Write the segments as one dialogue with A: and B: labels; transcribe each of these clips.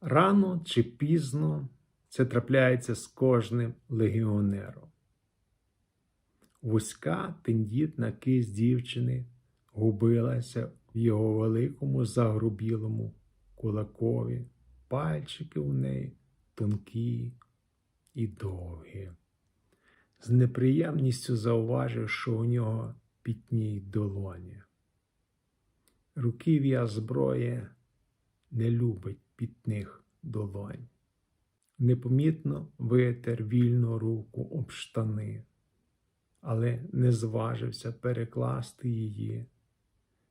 A: Рано чи пізно це трапляється з кожним легіонером. Вузька тендітна кисть дівчини губилася в його великому загрубілому кулакові, пальчики у неї тонкі і довгі. З неприємністю зауважив, що у нього пітніють долоні. Руків'я зброї не любить пітних долонь. Непомітно витер вільну руку об штани, але не зважився перекласти її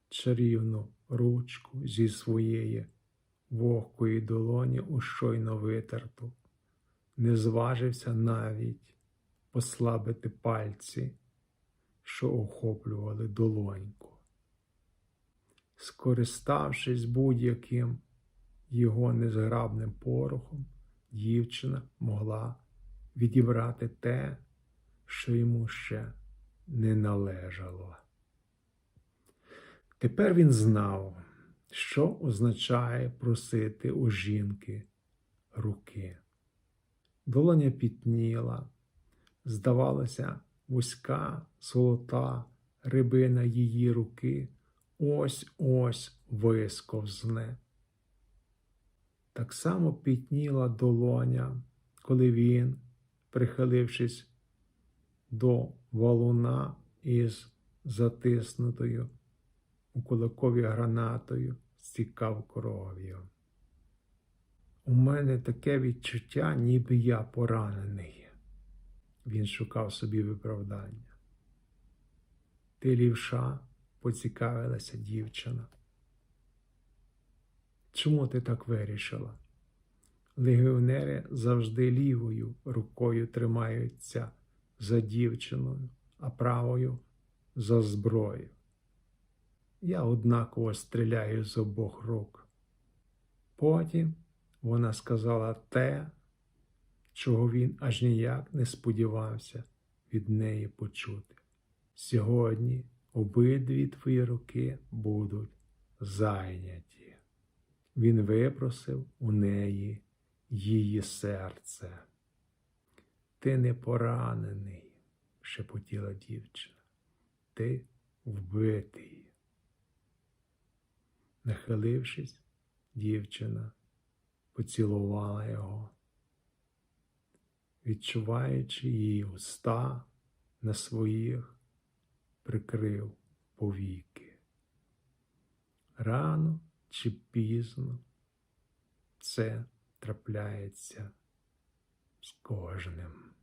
A: чарівну ручку зі своєї вогкої долоні у щойно витерту, не зважився навіть послабити пальці, що охоплювали долоньку. Скориставшись будь-яким його незграбним порохом, дівчина могла відібрати те, що йому ще не належало. Тепер він знав, що означає просити у жінки руки. Долоня пітніла, здавалося, вузька золота рибина її руки ось ось висковзне. Так само пітніла долоня, коли він, прихилившись до валуна із затиснутою у кулакові гранатою, стікав кров'ю. У мене таке відчуття, ніби я поранений. Він шукав собі виправдання. Ти лівша, поцікавилася дівчина. Чому ти так вирішила? Легіонери завжди лівою рукою тримаються за дівчиною, а правою за зброю. Я однаково стріляю з обох рук. Потім вона сказала те, чого він аж ніяк не сподівався від неї почути. Сьогодні обидві твої руки будуть зайняті. Він випросив у неї її серце. Ти не поранений, шепотіла дівчина. Ти вбитий. Нахилившись, дівчина поцілувала його, відчуваючи її уста на своїх, прикрив повіки. Рано чи пізно це трапляється з кожним.